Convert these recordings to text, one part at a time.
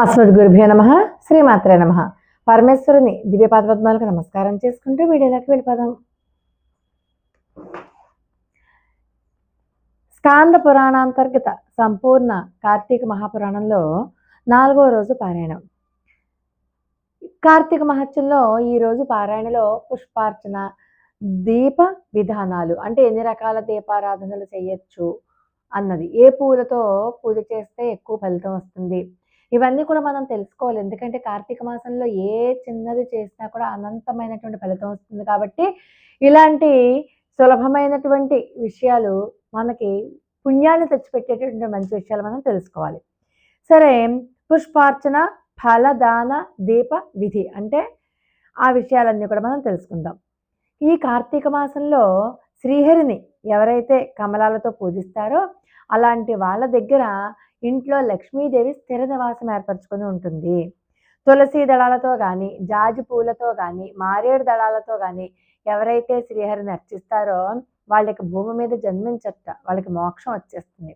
అస్మద్గురుభ్యో నమ శ్రీమాత్రే నమ. పరమేశ్వరుని దివ్యపాద పద్మాలకు నమస్కారం చేసుకుంటూ వీడియోలోకి వెళ్ళిపోదాం. స్కాంద పురాణాంతర్గత సంపూర్ణ కార్తీక మహాపురాణంలో నాలుగో రోజు పారాయణం. కార్తీక మహత్యంలో ఈ రోజు పారాయణలో పుష్పార్చన దీప విధానాలు అంటే ఎన్ని రకాల దీపారాధనలు చేయొచ్చు అన్నది. ఏ పూలతో పూజ చేస్తే ఎక్కువ ఫలితం వస్తుంది? ఇవన్నీ కూడా మనం తెలుసుకోవాలి. ఎందుకంటే కార్తీక మాసంలో ఏ చిన్నది చేసినా కూడా అనంతమైనటువంటి ఫలితం వస్తుంది కాబట్టి ఇలాంటి సులభమైనటువంటి విషయాలు మనకి పుణ్యాన్ని తెచ్చిపెట్టేటటువంటి మంచి విషయాలు మనం తెలుసుకోవాలి. సరే పుష్పార్చన ఫలదాన దీప విధి అంటే ఆ విషయాలన్నీ కూడా మనం తెలుసుకుందాం. ఈ కార్తీక మాసంలో శ్రీహరిని ఎవరైతే కమలాలతో పూజిస్తారో అలాంటి వాళ్ళ దగ్గర ఇంట్లో లక్ష్మీదేవి స్థిర నివాసం ఏర్పరచుకొని ఉంటుంది. తులసి దళాలతో కానీ జాజి పూలతో కానీ మారేడు దళాలతో కానీ ఎవరైతే శ్రీహరిని అర్చిస్తారో వాళ్ళకి భూమి మీద జన్మించట వాళ్ళకి మోక్షం వచ్చేస్తుంది.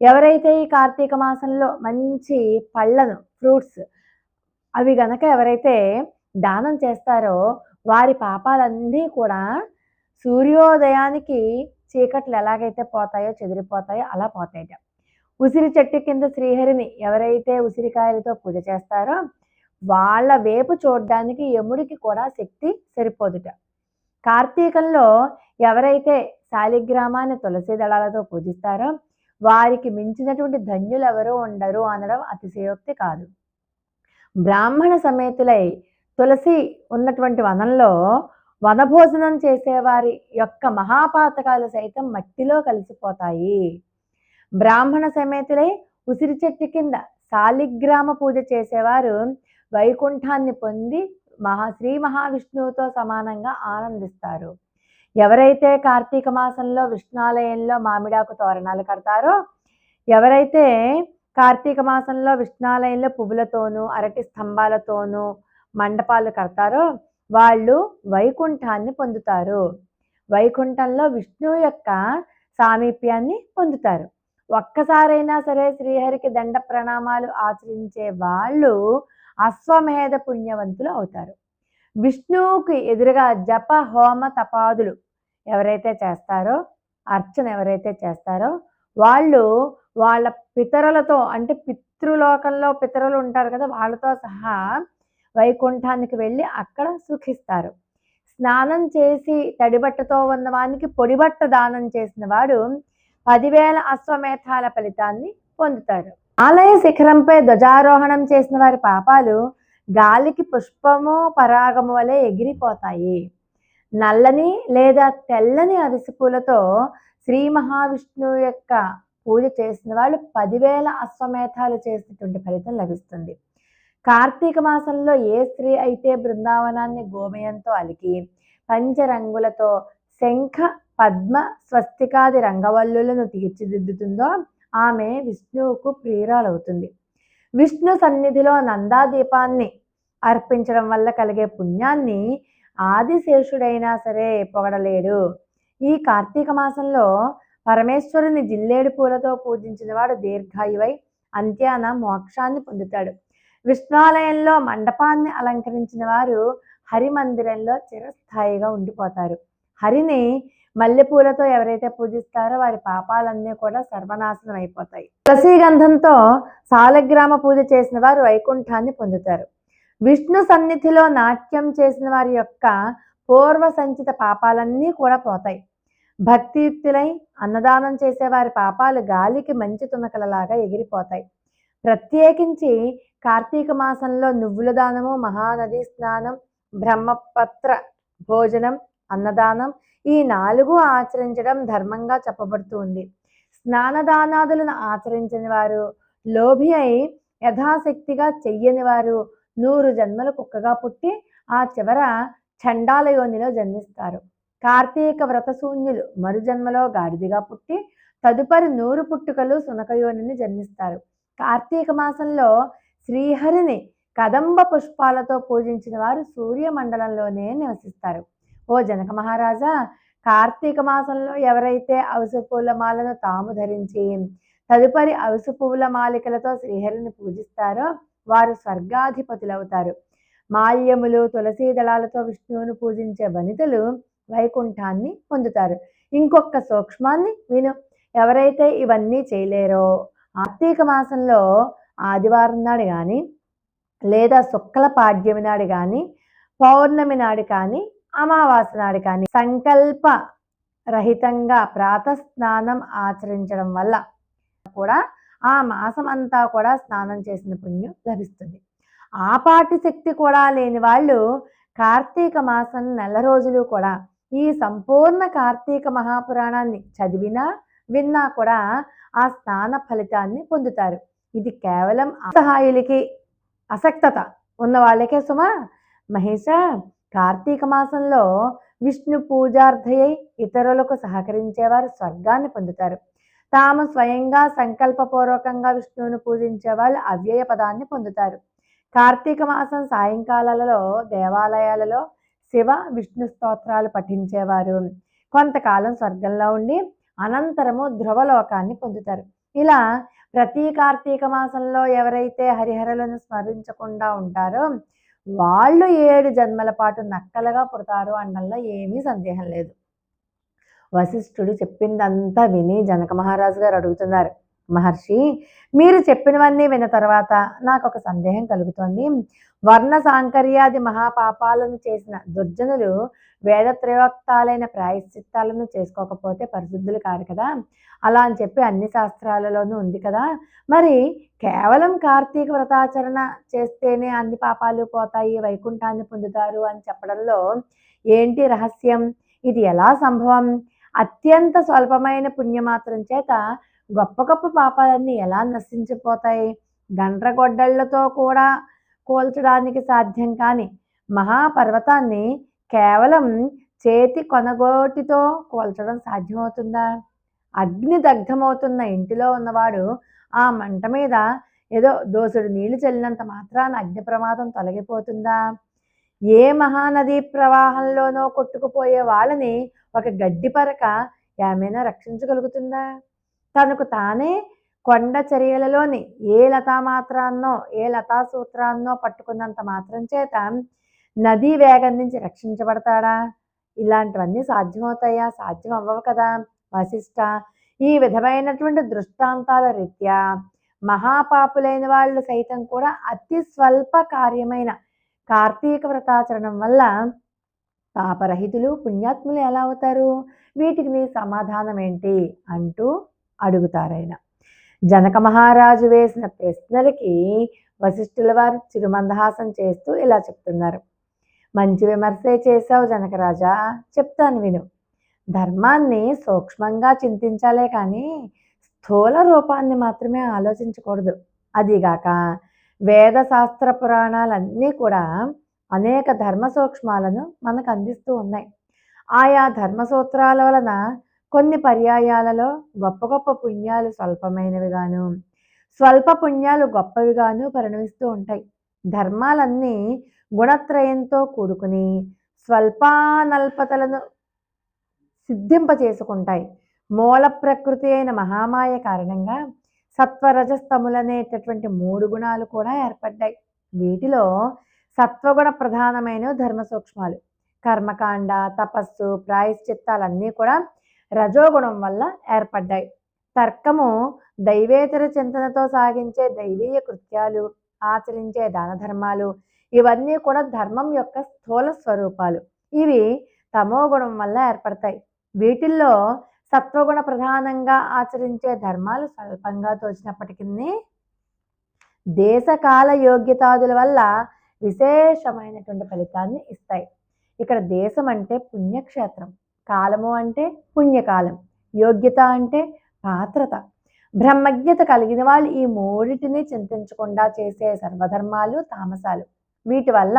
ఎవరైతే ఈ కార్తీక మాసంలో మంచి పళ్ళను ఫ్రూట్స్ అవి గనక ఎవరైతే దానం చేస్తారో వారి పాపాలన్నీ కూడా సూర్యోదయానికి చీకట్లు ఎలాగైతే పోతాయో చెదిరిపోతాయో అలా పోతాయట. ఉసిరి చెట్టు కింద శ్రీహరిని ఎవరైతే ఉసిరికాయలతో పూజ చేస్తారో వాళ్ళ వేపు చూడడానికి యముడికి కూడా శక్తి సరిపోదుట. కార్తీకంలో ఎవరైతే శాలిగ్రామాన్ని తులసి దళాలతో పూజిస్తారో వారికి మించినటువంటి ధన్యులు ఎవరూ ఉండరు అనడం అతిశయోక్తి కాదు. బ్రాహ్మణ సమేతులై తులసి ఉన్నటువంటి వనంలో వనభోజనం చేసేవారి యొక్క మహాపాతకాలు సైతం మట్టిలో కలిసిపోతాయి. బ్రాహ్మణ సమేతులై ఉసిరి చెట్టు కింద శాలిగ్రామ పూజ చేసేవారు. వైకుంఠాన్ని పొంది మహా శ్రీ మహావిష్ణువుతో సమానంగా ఆనందిస్తారు. ఎవరైతే కార్తీక మాసంలో విష్ణాలయంలో మామిడాకు తోరణాలు కడతారో ఎవరైతే కార్తీక మాసంలో విష్ణాలయంలో పువ్వులతోనూ అరటి స్తంభాలతోనూ మండపాలు కడతారో వాళ్ళు వైకుంఠాన్ని పొందుతారు. వైకుంఠంలో విష్ణువు యొక్క సామీప్యాన్ని పొందుతారు. ఒక్కసారైనా సరే శ్రీహరికి దండ ప్రణామాలు ఆచరించే వాళ్ళు అశ్వమేధ పుణ్యవంతులు అవుతారు. విష్ణువుకి ఎదురుగా జప హోమ తపాదులు ఎవరైతే చేస్తారో అర్చన ఎవరైతే చేస్తారో వాళ్ళు వాళ్ళ పితరులతో అంటే పితృలోకంలో పితరులు ఉంటారు కదా వాళ్ళతో సహా వైకుంఠానికి వెళ్ళి అక్కడ సుఖిస్తారు. స్నానం చేసి తడిబట్టతో ఉన్నవానికి పొడిబట్ట దానం చేసిన వాడు పదివేల అశ్వమేధాల ఫలితాన్ని పొందుతారు. ఆలయ శిఖరంపై ధ్వజారోహణం చేసిన వారి పాపాలు గాలికి పుష్పము పరాగము వలె ఎగిరిపోతాయి. నల్లని లేదా తెల్లని అవిసి పూలతో శ్రీ మహావిష్ణువు యొక్క పూజ చేసిన వాళ్ళు పదివేల అశ్వమేధాలు చేసినటువంటి ఫలితం లభిస్తుంది. కార్తీక మాసంలో ఏ స్త్రీ అయితే బృందావనాన్ని గోమయంతో అలికి పంచరంగులతో శంఖ పద్మ స్వస్తికాది రంగవల్లులను తీర్చిదిద్దుతుందో ఆమె విష్ణువుకు ప్రియురాలవుతుంది. విష్ణు సన్నిధిలో నందాదీపాన్ని అర్పించడం వల్ల కలిగే పుణ్యాన్ని ఆదిశేషుడైనా సరే పొగడలేడు. ఈ కార్తీక మాసంలో పరమేశ్వరుని జిల్లేడు పూలతో పూజించిన వాడు దీర్ఘాయువై అంత్యాన మోక్షాన్ని పొందుతాడు. విష్ణాలయంలో మండపాన్ని అలంకరించిన వారు హరి మందిరంలో చిరస్థాయిగా ఉండిపోతారు. హరిని మల్లెపూలతో ఎవరైతే పూజిస్తారో వారి పాపాలన్నీ కూడా సర్వనాశనం అయిపోతాయి. తులసి గంధంతో సాలగ్రామ పూజ చేసిన వారు వైకుంఠాన్ని పొందుతారు. విష్ణు సన్నిధిలో నాట్యం చేసిన వారి యొక్క పూర్వ సంచిత పాపాలన్నీ కూడా పోతాయి. భక్తియుక్తులై అన్నదానం చేసే వారి పాపాలు గాలికి మంచి తునకలలాగా ఎగిరిపోతాయి. ప్రత్యేకించి కార్తీక మాసంలో నువ్వుల దానము మహానది స్నానం బ్రహ్మపత్ర భోజనం అన్నదానం ఈ నాలుగు ఆచరించడం ధర్మంగా చెప్పబడుతుంది. స్నానదానాదులను ఆచరించని వారు లోభి అయి యథాశక్తిగా చెయ్యని వారు నూరు జన్మలు కుక్కగా పుట్టి ఆ చివర చండాల యోనిలో జన్మిస్తారు. కార్తీక వ్రతశూన్యులు మరుజన్మలో గాడిదిగా పుట్టి తదుపరి నూరు పుట్టుకలు సునకయోనిని జన్మిస్తారు. కార్తీక మాసంలో శ్రీహరిని కదంబ పుష్పాలతో పూజించిన వారు సూర్యమండలంలోనే నివసిస్తారు. ఓ జనక మహారాజా కార్తీక మాసంలో ఎవరైతే అవసు పూల మాలను తాము ధరించి తదుపరి అవిసు పువ్వుల మాలికలతో శ్రీహరిని పూజిస్తారో వారు స్వర్గాధిపతులవుతారు. మాల్యములు తులసీ దళాలతో విష్ణువును పూజించే వనితలు వైకుంఠాన్ని పొందుతారు. ఇంకొక సూక్ష్మాన్ని విను. ఎవరైతే ఇవన్నీ చేయలేరో కార్తీక మాసంలో ఆదివారం నాడు కానీ లేదా శుక్ల పాడ్యమి నాడు కానీ పౌర్ణమి నాడు కానీ అమావాస్య నాడు కానీ సంకల్ప రహితంగా ప్రాతస్నానం ఆచరించడం వల్ల కూడా ఆ మాసం అంతా కూడా స్నానం చేసిన పుణ్యం లభిస్తుంది. ఆ పాటి శక్తి కూడా లేని వాళ్ళు కార్తీక మాసం నెల రోజులు కూడా ఈ సంపూర్ణ కార్తీక మహాపురాణాన్ని చదివినా విన్నా కూడా ఆ స్నాన ఫలితాన్ని పొందుతారు. ఇది కేవలం అసహాయులకి అసక్తత ఉన్న వాళ్ళకే సుమా. మహేష కార్తీక మాసంలో విష్ణు పూజార్థయై ఇతరులకు సహకరించేవారు స్వర్గాన్ని పొందుతారు. తాము స్వయంగా సంకల్పపూర్వకంగా విష్ణువును పూజించే వాళ్ళు అవ్యయ పదాన్ని పొందుతారు. కార్తీక మాసం సాయంకాలాలలో దేవాలయాలలో శివ విష్ణు స్తోత్రాలు పఠించేవారు. కొంతకాలం స్వర్గంలో ఉండి అనంతరము ధ్రువలోకాన్ని పొందుతారు. ఇలా ప్రతి కార్తీక మాసంలో ఎవరైతే హరిహరులను స్మరించకుండా ఉంటారో వాళ్ళు ఏడు జన్మల పాటు నక్కలుగా పుడతారు అనడంలో ఏమీ సందేహం లేదు. వశిష్ఠుడు చెప్పిందంతా విని జనక మహారాజు గారు అడుగుతున్నారు. మహర్షి మీరు చెప్పినవన్నీ విన్న తర్వాత నాకు ఒక సందేహం కలుగుతోంది. వర్ణ సాంకర్యాది మహాపాపాలను చేసిన దుర్జనులు వేదత్రయోక్తాలైన ప్రాయశ్చిత్తాలను చేసుకోకపోతే పరిశుద్ధులు కారు కదా? అలా అని చెప్పి అన్ని శాస్త్రాలలోనూ ఉంది కదా? మరి కేవలం కార్తీక వ్రతాచరణ చేస్తేనే అన్ని పాపాలు పోతాయి వైకుంఠాన్ని పొందుతారు అని చెప్పడంలో ఏంటి రహస్యం? ఇది ఎలా సంభవం? అత్యంత స్వల్పమైన పుణ్యమాత్రం చేత గొప్ప గొప్ప పాపాలన్నీ ఎలా నశించిపోతాయి? గండ్రగొడ్డళ్ళతో కూడా కోల్చడానికి సాధ్యం కాని మహాపర్వతాన్ని కేవలం చేతి కొనగోటితో కోల్చడం సాధ్యమవుతుందా? అగ్ని దగ్ధమవుతున్న ఇంటిలో ఉన్నవాడు ఆ మంట మీద ఏదో దోసుడు నీళ్ళు చల్లినంత మాత్రాన అగ్ని ప్రమాదం తొలగిపోతుందా? ఏ మహానది ప్రవాహంలోనో కొట్టుకుపోయే వాళ్ళని ఒక గడ్డి పరక ఏమైనా రక్షించగలుగుతుందా? తనకు తానే కొండ చర్యలలోని ఏ లతా మాత్రాన్నో ఏ లతా సూత్రాన్నో పట్టుకున్నంత మాత్రం చేత నదీ వేగం నుంచి రక్షించబడతాడా? ఇలాంటివన్నీ సాధ్యమవుతాయా? సాధ్యం అవ్వవు కదా వశిష్ట. ఈ విధమైనటువంటి దృష్టాంతాల రీత్యా మహాపాపులైన వాళ్ళు సైతం కూడా అతి స్వల్ప కార్యమైన కార్తీక వ్రతాచరణం వల్ల పాపరహితులు పుణ్యాత్ములు ఎలా అవుతారు? వీటికి నీ సమాధానం ఏంటి అంటూ అడుగుతారాయన జనక మహారాజు వేసిన ప్రశ్నలకి వశిష్ఠుల వారు చిరుమందహాసం చేస్తూ ఇలా చెప్తున్నారు. మంచి విమర్శే చేశావు జనకరాజా చెప్తాను విను. ధర్మాన్ని సూక్ష్మంగా చింతించాలే కానీ స్థూల రూపాన్ని మాత్రమే ఆలోచించకూడదు. అదిగాక వేద శాస్త్ర పురాణాలన్నీ కూడా అనేక ధర్మ సూక్ష్మాలను మనకు అందిస్తూ ఉన్నాయి. ఆయా ధర్మ సూత్రాల వలన కొన్ని పర్యాయాలలో గొప్ప గొప్ప పుణ్యాలు స్వల్పమైనవిగాను స్వల్ప పుణ్యాలు గొప్పవిగాను పరిణమిస్తూ ఉంటాయి. ధర్మాలన్నీ గుణత్రయంతో కూడుకుని స్వల్పానల్పతలను సిద్ధింప చేసుకుంటాయి మూల ప్రకృతి అయిన మహామాయ కారణంగా సత్వరజస్తములనేటటువంటి మూడు గుణాలు కూడా ఏర్పడ్డాయి. వీటిలో సత్వగుణ ప్రధానమైన ధర్మ సూక్ష్మాలు కర్మకాండ తపస్సు ప్రాయశ్చిత్తాలన్నీ కూడా రజోగుణం వల్ల ఏర్పడ్డాయి. తర్కము దైవేతర చింతనతో సాగించే దైవీయ కృత్యాలు ఆచరించే దాన ధర్మాలు ఇవన్నీ కూడా ధర్మం యొక్క స్థూల స్వరూపాలు. ఇవి తమో గుణం వల్ల ఏర్పడతాయి. వీటిల్లో సత్వగుణ ప్రధానంగా ఆచరించే ధర్మాలు స్వల్పంగా తోచినప్పటికీ దేశకాల యోగ్యతాదుల వల్ల విశేషమైనటువంటి ఫలితాన్ని ఇస్తాయి. ఇక్కడ దేశం అంటే పుణ్యక్షేత్రం. కాలము అంటే పుణ్యకాలం యోగ్యత అంటే పాత్రత. బ్రహ్మజ్ఞత కలిగిన వాళ్ళు ఈ మూడిటిని చింతించకుండా చేసే సర్వధర్మాలు తామసాలు. వీటి వల్ల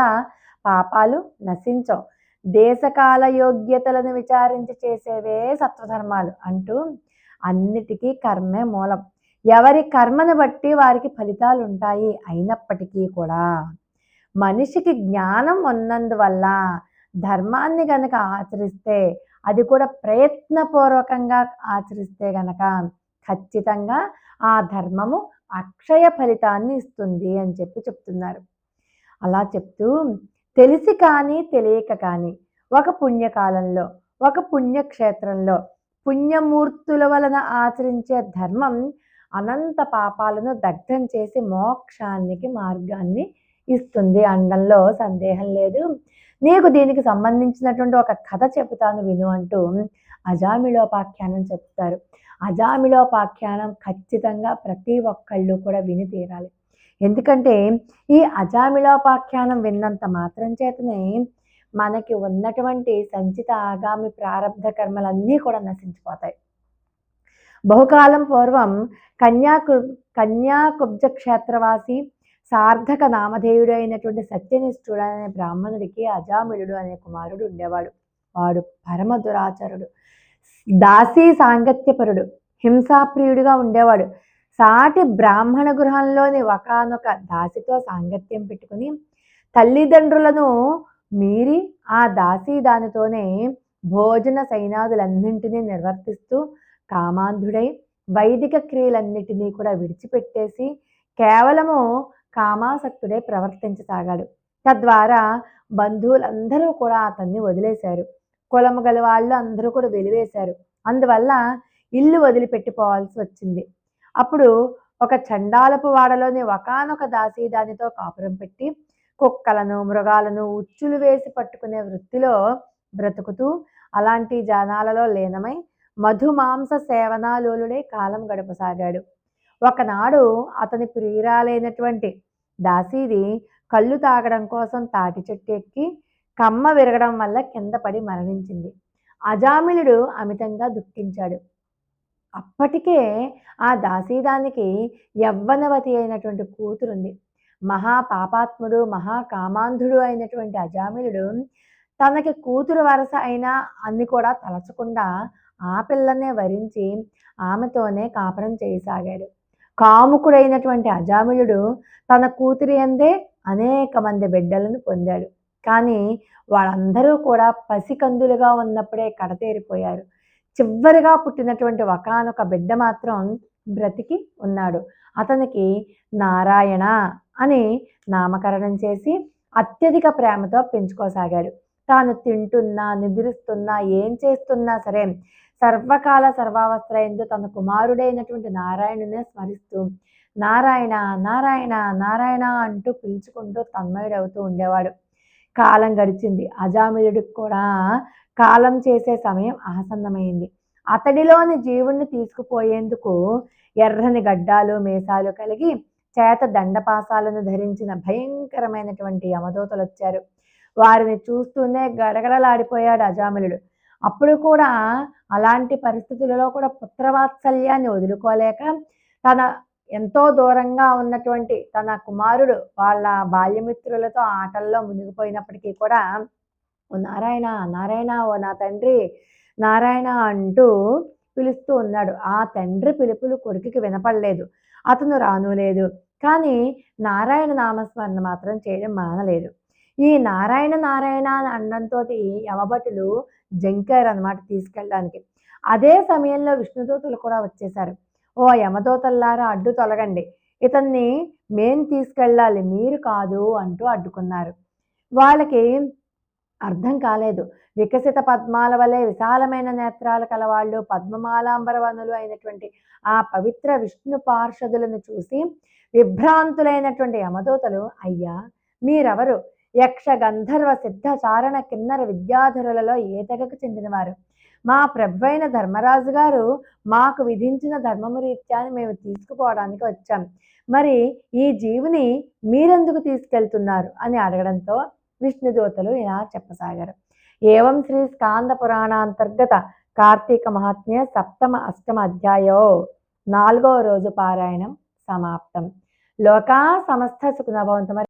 పాపాలు నశించవు. దేశకాల యోగ్యతలను విచారించి చేసేవే సత్వధర్మాలు అంటూ అన్నిటికీ కర్మే మూలం. ఎవరి కర్మను బట్టి వారికి ఫలితాలు ఉంటాయి అయినప్పటికీ కూడా. మనిషికి జ్ఞానం ఉన్నందువల్ల ధర్మాన్ని గనక ఆచరిస్తే అది కూడా ప్రయత్నపూర్వకంగా ఆచరిస్తే గనక ఖచ్చితంగా ఆ ధర్మము అక్షయ ఫలితాన్ని ఇస్తుంది అని చెప్పి చెప్తున్నారు. అలా చెప్తూ తెలిసి కానీ తెలియక కానీ ఒక పుణ్యకాలంలో ఒక పుణ్యక్షేత్రంలో పుణ్యమూర్తుల వలన ఆచరించే ధర్మం అనంత పాపాలను దగ్ధం చేసి మోక్షానికి మార్గాన్ని ఇస్తుంది అనడంలో సందేహం లేదు. నీకు దీనికి సంబంధించినటువంటి ఒక కథ చెబుతాను విను అంటూ అజామిలోపాఖ్యానం చెప్తారు అజామిలోపాఖ్యానం ఖచ్చితంగా ప్రతి ఒక్కళ్ళు కూడా విని తీరాలి. ఎందుకంటే ఈ అజామిలోపాఖ్యానం విన్నంత మాత్రం చేతనే మనకి ఉన్నటువంటి సంచిత ఆగామి ప్రారంధ కర్మలన్నీ కూడా నశించిపోతాయి. బహుకాలం పూర్వం కన్యాకు కన్యాకుబ్జ క్షేత్రవాసి సార్థక నామధేయుడు అయినటువంటి సత్యనిష్ఠుడు అనే బ్రాహ్మణుడికి అజామిలుడు అనే కుమారుడు ఉండేవాడు. వాడు పరమ దురాచరుడు. దాసీ సాంగత్యపరుడు హింసాప్రియుడిగా ఉండేవాడు. సాటి బ్రాహ్మణ గృహంలోని ఒకనొక దాసితో సాంగత్యం పెట్టుకుని తల్లిదండ్రులను మీరి ఆ దాసీ దానితోనే భోజన సైనాదులన్నింటినీ నిర్వర్తిస్తూ కామాంధుడై వైదిక క్రియలన్నిటినీ కూడా విడిచిపెట్టేసి కేవలము కామాసక్తుడే ప్రవర్తించసాగాడు. తద్వారా బంధువులందరూ కూడా అతన్ని వదిలేశారు. కులము గల వాళ్ళు అందరూ కూడా వెలివేశారు. అందువల్ల ఇల్లు వదిలిపెట్టిపోవాల్సి వచ్చింది. అప్పుడు ఒక చండాలపు వాడలోని ఒకనొక దాసి దానితో కాపురం పెట్టి కుక్కలను మృగాలను ఉచ్చులు వేసి పట్టుకునే వృత్తిలో బ్రతుకుతూ అలాంటి జనాలలో లీనమై మధుమాంస సేవనాలోలుడే కాలం గడపసాగాడు. ఒకనాడు అతని ప్రియురాలైనటువంటి దాసీది కళ్ళు తాగడం కోసం తాటి చెట్టు ఎక్కి కమ్మ విరగడం వల్ల కింద పడి మరణించింది. అజామిలుడు అమితంగా దుఃఖించాడు. అప్పటికే ఆ దాసీదానికి యవ్వనవతి అయినటువంటి కూతురుంది. మహాపాపాత్ముడు మహాకామాంధుడు అయినటువంటి అజామిలుడు తనకి కూతురు వరస అయినా అన్ని కూడా తలచకుండా ఆ పిల్లనే వరించి ఆమెతోనే కాపురం చేయసాగాడు. కాముకుడైనటువంటి అజామిలుడు తన కూతురి అందే అనేక మంది బిడ్డలను పొందాడు. కానీ వాళ్ళందరూ కూడా పసికందులుగా ఉన్నప్పుడే కడతేరిపోయారు. చివరిగా పుట్టినటువంటి ఒకనొక బిడ్డ మాత్రం బ్రతికి ఉన్నాడు. అతనికి నారాయణ అని నామకరణం చేసి అత్యధిక ప్రేమతో పెంచుకోసాగాడు. తాను తింటున్నా నిద్రిస్తున్నా ఏం చేస్తున్నా సరే సర్వకాల సర్వావస్థ ఎందు తన కుమారుడైనటువంటి నారాయణునే స్మరిస్తూ నారాయణ నారాయణ నారాయణ అంటూ పిలుచుకుంటూ తన్మయుడవుతూ ఉండేవాడు. కాలం గడిచింది. అజామిలుడికి కూడా కాలం చేసే సమయం ఆసన్నమైంది. అతడిలోని జీవుణ్ణి తీసుకుపోయేందుకు ఎర్రని గడ్డాలు మేసాలు కలిగి చేత దండపాసాలను ధరించిన భయంకరమైనటువంటి యమదూతలు వచ్చారు వారిని చూస్తూనే గడగడలాడిపోయాడు అజామిలుడు. అప్పుడు కూడా అలాంటి పరిస్థితులలో కూడా పుత్రవాత్సల్యాన్ని వదులుకోలేక తన ఎంతో దూరంగా ఉన్నటువంటి తన కుమారుడు వాళ్ళ బాల్యమిత్రులతో ఆటల్లో మునిగిపోయినప్పటికీ కూడా ఓ నారాయణ నారాయణ ఓ నా తండ్రి నారాయణ అంటూ పిలుస్తూ ఉన్నాడు. ఆ తండ్రి పిలుపులు కొడుకుకి వినపడలేదు. అతను రాను లేదు కానీ నారాయణ నామస్మరణ మాత్రం చేయడం మానలేదు. ఈ నారాయణ నారాయణ అని అనడంతో యవభటులు జంకారు అనమాట తీసుకెళ్ళడానికి. అదే సమయంలో విష్ణుదూతలు కూడా వచ్చేశారు ఓ యమదూతల్లారా అడ్డు తొలగండి. ఇతన్ని మేం తీసుకెళ్ళాలి మీరు కాదు అంటూ అడ్డుకున్నారు. వాళ్ళకి అర్థం కాలేదు. వికసిత పద్మాల వలె విశాలమైన నేత్రాలు కలవాళ్ళు పద్మమాలాంబరవనులు అయినటువంటి ఆ పవిత్ర విష్ణు పార్షదులను చూసి విభ్రాంతులైనటువంటి యమదూతలు అయ్యా మీరెవరు? యక్ష గంధర్వ సిద్ధ చారణ కిన్నర విద్యాధరులలో ఏతగకు చెందినవారు. మా ప్రభైన ధర్మరాజు గారు మాకు విధించిన ధర్మము రీత్యాన్ని మేము తీసుకుపోవడానికి వచ్చాం. మరి ఈ జీవుని మీరెందుకు తీసుకెళ్తున్నారు? అని అడగడంతో విష్ణుదూతలు ఇలా చెప్పసాగారు. ఏవం శ్రీ స్కాంద పురాణాంతర్గత కార్తీక మహాత్మ్య సప్తమ అష్టమ అధ్యాయో నాలుగవ రోజు పారాయణం సమాప్తం. లోకా సమస్త సుఖనభవంతమ